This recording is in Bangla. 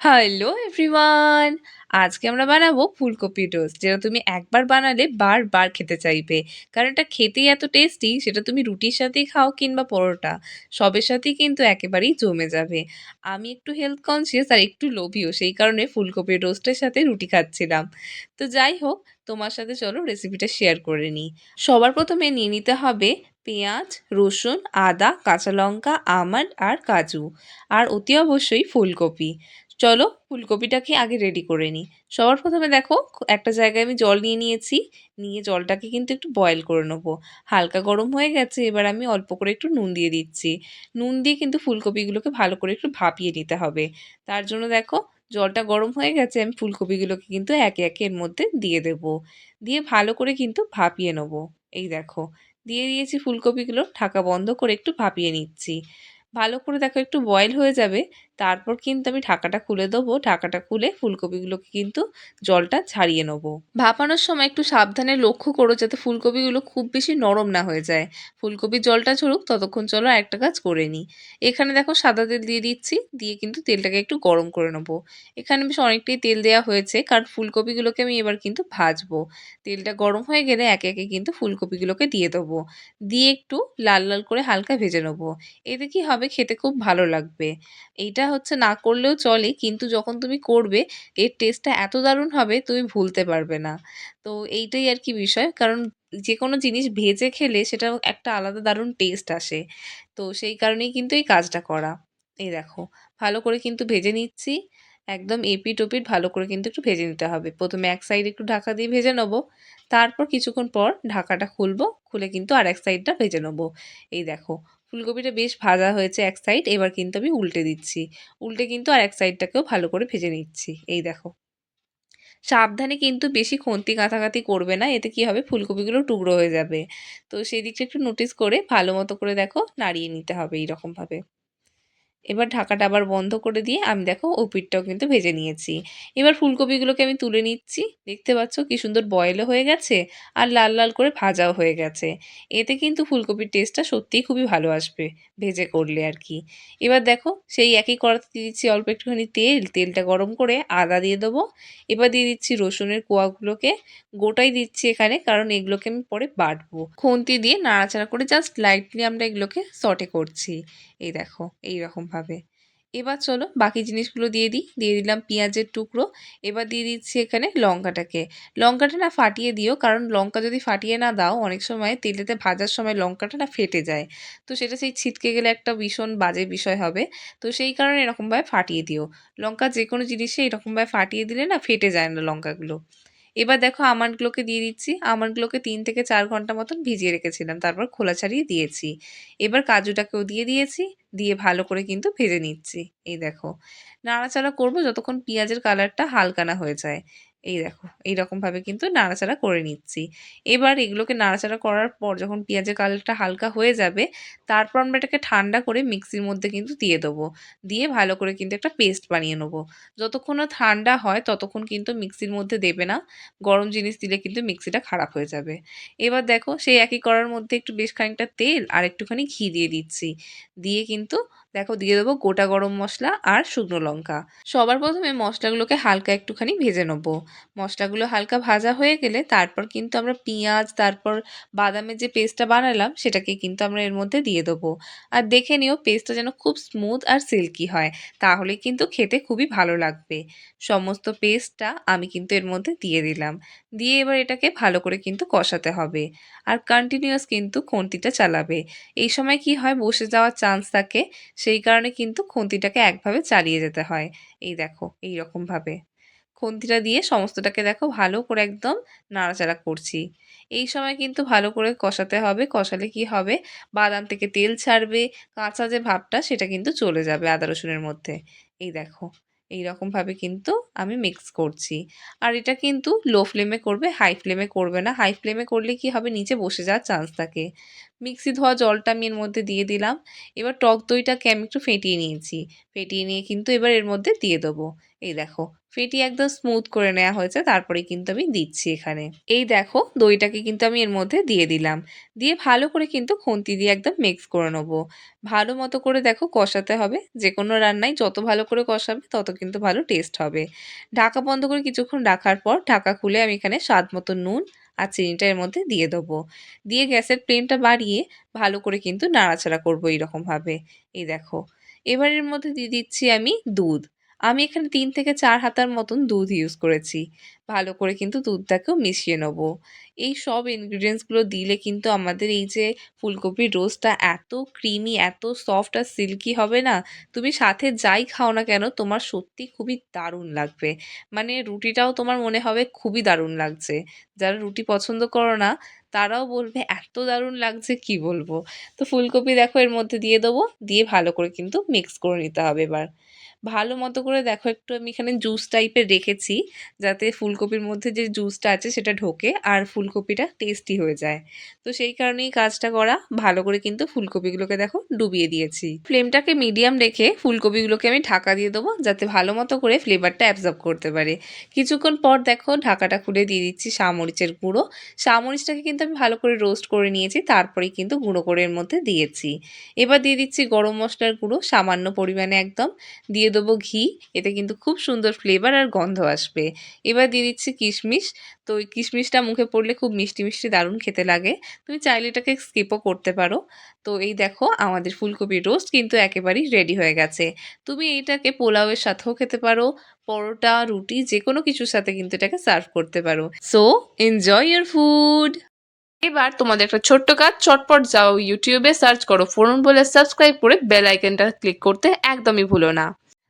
হ্যালো এভরিওয়ান আজকে আমরা বানাবো ফুলকপি টোস্ট যেটা তুমি একবার বানালে বারবার খেতে চাইবে। কারণ এটা খেতেই এত টেস্টি সেটা তুমি রুটির সাথেই খাও কিংবা পরোটা। সবের সাথেই কিন্তু একেবারেই জমে যাবে। আমি একটু হেলথ কনসিয়াস আর একটু লোভীও সেই কারণে ফুলকপি টোস্টের সাথে রুটি খাচ্ছিলাম। তো যাই হোক, তোমার সাথে চলো রেসিপিটা শেয়ার করে নিই। সবার প্রথমে নিয়ে নিতে হবে পেঁয়াজ, রসুন, আদা, কাঁচা লঙ্কা, আমন্ড আর কাজু। আর অতি অবশ্যই ফুলকপি। চলো ফুলকপিটাকে আগে রেডি করে নিই। সবার প্রথমে দেখো, একটা জায়গায় আমি জল নিয়ে নিয়েছি, নিয়ে জলটাকে কিন্তু একটু বয়েল করে নেব। হালকা গরম হয়ে গেছে, এবার আমি অল্প করে একটু নুন দিয়ে দিচ্ছি। নুন দিয়ে কিন্তু ফুলকপিগুলোকে ভালো করে একটু ভাপিয়ে নিতে হবে। তার জন্য দেখো, জলটা গরম হয়ে গেছে, আমি ফুলকপিগুলোকে কিন্তু একে একে এর মধ্যে দিয়ে দেব। দিয়ে ভালো করে কিন্তু ভাপিয়ে নেব। এই দেখো, দিয়ে দিয়েছি ফুলকপিগুলো, ঢাকা বন্ধ করে একটু ভাপিয়ে নিচ্ছি। ভালো করে দেখো, একটু বয়েল হয়ে যাবে। তারপর কিন্তু আমি ঢাকাটা খুলে দেবো। ঢাকাটা খুলে ফুলকপিগুলোকে কিন্তু জলটা ছাড়িয়ে নেব। ভাপানোর সময় একটু সাবধানে লক্ষ্য করো যাতে ফুলকপিগুলো খুব বেশি নরম না হয়ে যায়। ফুলকপির জলটা ছড়ুক, ততক্ষণ চলো একটা কাজ করে নিই। এখানে দেখো সাদা তেল দিয়ে দিচ্ছি, দিয়ে কিন্তু তেলটাকে একটু গরম করে নেব। এখানে বেশ অনেকটাই তেল দেওয়া হয়েছে, কারণ ফুলকপিগুলোকে আমি এবার কিন্তু ভাজবো। তেলটা গরম হয়ে গেলে একে একে কিন্তু ফুলকপিগুলোকে দিয়ে দেবো। দিয়ে একটু লাল লাল করে হালকা ভেজে নেব। এতে কি হবে, খেতে খুব ভালো লাগবে। এইটা হচ্ছে না করলেও চলে, কিন্তু যখন তুমি করবে, এর টেস্টটা এত দারুণ হবে, তুমি ভুলতে পারবে না। তো এইটাই আর কি বিষয়, কারণ যে কোনো জিনিস ভেজে খেলে সেটা একটা আলাদা দারুণ টেস্ট আসে। তো সেই কারণেই কিন্তু এই কাজটা করা। এই দেখো, ভালো করে কিন্তু ভেজে নিচ্ছি, একদম এপিট ওপিট ভালো করে কিন্তু একটু ভেজে নিতে হবে। প্রথমে এক সাইড একটু ঢাকা দিয়ে ভেজে নেব, তারপর কিছুক্ষণ পর ঢাকাটা খুলবো, খুলে কিন্তু আর এক সাইডটা ভেজে নেব। এই দেখো ফুলকপিটা বেশ ভাজা হয়েছে এক সাইড এবার কিন্তু আমি উল্টে দিচ্ছি। উল্টে কিন্তু আর এক সাইডটাকেও ভালো করে ভেজে নিচ্ছি। এই দেখো। সাবধানে কিন্তু বেশি খন্তি কাঁথাকাঁথি করবে না, এতে কি হবে? ফুলকপিগুলো টুকরো হয়ে যাবে। তো সেই দিকটা একটু নোটিস করে ভালো মতো করে দেখো, নাড়িয়ে নিতে হবে এইরকমভাবে। এবার ঢাকাটা আবার বন্ধ করে দিয়ে আমি দেখো ও পিঠটাও কিন্তু ভেজে নিয়েছি। এবার ফুলকপিগুলোকে আমি তুলে নিচ্ছি। দেখতে পাচ্ছ কি সুন্দর বয়েলও হয়ে গেছে আর লাল লাল করে ভাজাও হয়ে গেছে। এতে কিন্তু ফুলকপির টেস্টটা সত্যিই খুবই ভালো আসবে ভেজে করলে আর কি। এবার দেখো সেই একই কড়াতে দিয়ে দিচ্ছি অল্প একটুখানি তেল। তেলটা গরম করে আদা দিয়ে দেবো। এবার দিয়ে দিচ্ছি রসুনের কোয়াগুলোকে। গোটাই দিচ্ছি এখানে কারণ এগুলোকে আমি পরে বাটবো। খুন্তি দিয়ে নাড়াচাড়া করে জাস্ট লাইটলি আমরা এগুলোকে সটে করছি। এই দেখো এই রকমভাবে এবার চলো বাকি জিনিসগুলো দিয়ে দিই। দিয়ে দিলাম পেঁয়াজের টুকরো। এবার দিয়ে দিচ্ছি এখানে লঙ্কাটাকে। লঙ্কাটা না ফাটিয়ে দিও, কারণ লঙ্কা যদি ফাটিয়ে না দাও, অনেক সময় তেলেতে ভাজার সময় লঙ্কাটা না ফেটে যায়। তো সেটা সেই ছিটকে গেলে একটা ভীষণ বাজে বিষয় হবে। তো সেই কারণে এরকমভাবে ফাটিয়ে দিও। লঙ্কা যে কোনো জিনিসে এরকমভাবে ফাটিয়ে দিলে না ফেটে যায় না লঙ্কাগুলো। এবার দেখো আমন্ডগুলোকে দিয়ে দিচ্ছি। আমন্ডগুলোকে তিন থেকে চার ঘণ্টা মতন ভিজিয়ে রেখেছিলাম। তারপর খোলা ছাড়িয়ে দিয়েছি। এবার কাজুটাকেও দিয়ে দিয়েছি। দিয়ে ভালো করে কিন্তু ভেজে নিচ্ছি। এই দেখো। নাড়াচাড়া করব যতক্ষণ পেঁয়াজের কালারটা হালকা না হয়ে যায়। এই দেখো এইরকমভাবে কিন্তু নাড়াচাড়া করে নিচ্ছি। এবার এগুলোকে নাড়াচাড়া করার পর যখন পেঁয়াজের কালারটা হালকা হয়ে যাবে, তারপর আমরা এটাকে ঠান্ডা করে মিক্সির মধ্যে কিন্তু দিয়ে দেবো। দিয়ে ভালো করে কিন্তু একটা পেস্ট বানিয়ে নেব। যতক্ষণ না ঠান্ডা হয়, ততক্ষণ কিন্তু মিক্সির মধ্যে দেবে না। গরম জিনিস দিলে কিন্তু মিক্সিটা খারাপ হয়ে যাবে। এবার দেখো, সেই একই করার মধ্যে একটু বেশ খানিকটা তেল আর একটুখানি ঘি দিয়ে দিচ্ছি। দিয়ে কিন্তু দেখো দিয়ে দেবো গোটা গরম মশলা আর শুকনো লঙ্কা। সবার প্রথমে মশলাগুলোকে হালকা একটুখানি ভেজে নেব। মশলাগুলো হালকা ভাজা হয়ে গেলে তারপর কিন্তু আমরা পেঁয়াজ, তারপর বাদামের যে পেস্টটা বানালাম সেটাকে কিন্তু আমরা এর মধ্যে দিয়ে দেবো। আর দেখে নিও পেস্টটা যেন খুব স্মুথ আর সিল্কি হয়, তাহলে কিন্তু খেতে খুবই ভালো লাগবে। সমস্ত পেস্টটা আমি কিন্তু এর মধ্যে দিয়ে দিলাম। দিয়ে এবার এটাকে ভালো করে কিন্তু কষাতে হবে। আর কন্টিনিউয়াস কিন্তু খুন্তিটা চালাবে। এই সময় কি হয়, বসে যাওয়ার চান্স থাকে সেই কারণে কিন্তু খুন্তিটাকে একভাবে চালিয়ে যেতে হয়। এই দেখো এই রকমভাবে খুন্তিটা দিয়ে সমস্তটাকে দেখো ভালো করে একদম নাড়াচাড়া করছি। এই সময় কিন্তু ভালো করে কষাতে হবে, কষালে কি হবে? বাদাম থেকে তেল ছাড়বে, কাঁচা যে ভাবটা সেটা কিন্তু চলে যাবে আদা রসুনের মধ্যে। এই দেখো এই রকমভাবে কিন্তু আমি মিক্স করছি। আর এটা কিন্তু লো ফ্লেমে করবে হাই ফ্লেমে করবে না। হাই ফ্লেমে করলে কি হবে? নিচে বসে যাওয়ার চান্স থাকে। মিক্সি ধোয়া জলটা আমি এর মধ্যে দিয়ে দিলাম। এবার টক দইটাকে আমি একটু ফেটিয়ে নিয়েছি। ফেটিয়ে নিয়ে কিন্তু এবার এর মধ্যে দিয়ে দেবো। এই দেখো ফেটিয়ে একদম স্মুথ করে নেওয়া হয়েছে তারপরে কিন্তু আমি দিচ্ছি এখানে। এই দেখো, দইটাকে কিন্তু আমি এর মধ্যে দিয়ে দিলাম। দিয়ে ভালো করে কিন্তু খুন্তি দিয়ে একদম মিক্স করে নেব। ভালো মতো করে দেখো কষাতে হবে যে কোনো রান্নায় যত ভালো করে কষাবে, তত কিন্তু ভালো টেস্ট হবে। ঢাকা বন্ধ করে কিছুক্ষণ রাখার পর ঢাকা খুলে আমি এখানে স্বাদ মতো নুন আর চিনিটা এর মধ্যে দিয়ে দেবো। দিয়ে গ্যাসের ফ্লেমটা বাড়িয়ে ভালো করে কিন্তু নাড়াচাড়া করব এইরকমভাবে এই দেখো, এবার এর মধ্যে দিয়ে দিচ্ছি আমি দুধ। আমি এখানে তিন থেকে চার হাতার মতন দুধ ইউজ করেছি। ভালো করে কিন্তু দুধটাকেও মিশিয়ে নেব। এই সব ইনগ্রিডিয়েন্টসগুলো দিলে কিন্তু আমাদের এই যে ফুলকপির রোস্টটা এত ক্রিমি এত সফট আর সিল্কি হবে না, তুমি সাথে যাই খাও না কেন, তোমার সত্যি খুবই দারুণ লাগবে। মানে রুটিটাও তোমার মনে হবে খুবই দারুণ লাগছে। যারা রুটি পছন্দ করো না, তারাও বলবে, এত দারুণ লাগছে, কি বলব? তো ফুলকপি দেখো এর মধ্যে দিয়ে দেবো, দিয়ে ভালো করে কিন্তু মিক্স করে নিতে হবে এবার। ভালো মতো করে দেখো একটু আমি এখানে জুস টাইপের রেখেছি, যাতে ফুলকপির মধ্যে যে জুসটা আছে সেটা ঢোকে আর ফুলকপিটা টেস্টি হয়ে যায়। তো সেই কারণেই কাজটা করা, ভালো করে কিন্তু ফুলকপিগুলোকে দেখো ডুবিয়ে দিয়েছি। ফ্লেমটাকে মিডিয়াম রেখে ফুলকপিগুলোকে আমি ঢাকা দিয়ে দেবো, যাতে ভালো মতো করে ফ্লেভারটা অ্যাবজর্ব করতে পারে। কিছুক্ষণ পর দেখো ঢাকাটা খুলে দিয়ে দিচ্ছি সামরিচের গুঁড়ো। সামরিচটাকে কিন্তু আমি ভালো করে রোস্ট করে নিয়েছি তারপরেই কিন্তু গুঁড়ো করে এর মধ্যে দিয়েছি। এবার দিয়ে দিচ্ছি গরম মশলার গুঁড়ো, সামান্য পরিমাণে একদম। দিয়ে দেবো ঘি, এতে কিন্তু খুব সুন্দর ফ্লেভার আর গন্ধ আসবে। এবার দিয়ে দিচ্ছি কিশমিশ। তো ওই কিশমিশটা মুখে পড়লে খুব মিষ্টি মিষ্টি দারুণ খেতে লাগে। তুমি চাইলে এটাকে স্কিপও করতে পারো। তো এই দেখো, আমাদের ফুলকপির রোস্ট কিন্তু একেবারেই রেডি হয়ে গেছে। তুমি এইটাকে পোলাওয়ের সাথেও খেতে পারো, পরোটা, রুটি যে কোনো কিছুর সাথে কিন্তু এটাকে সার্ভ করতে পারো। সো এনজয় ইয়ার ফুড এবার তোমাদের একটা ছোট্ট কাজ, চটপট যাও ইউটিউবে সার্চ করো, ফোরন বলে সাবস্ক্রাইব করে বেল আইকনটা ক্লিক করতে একদমই ভুলো না।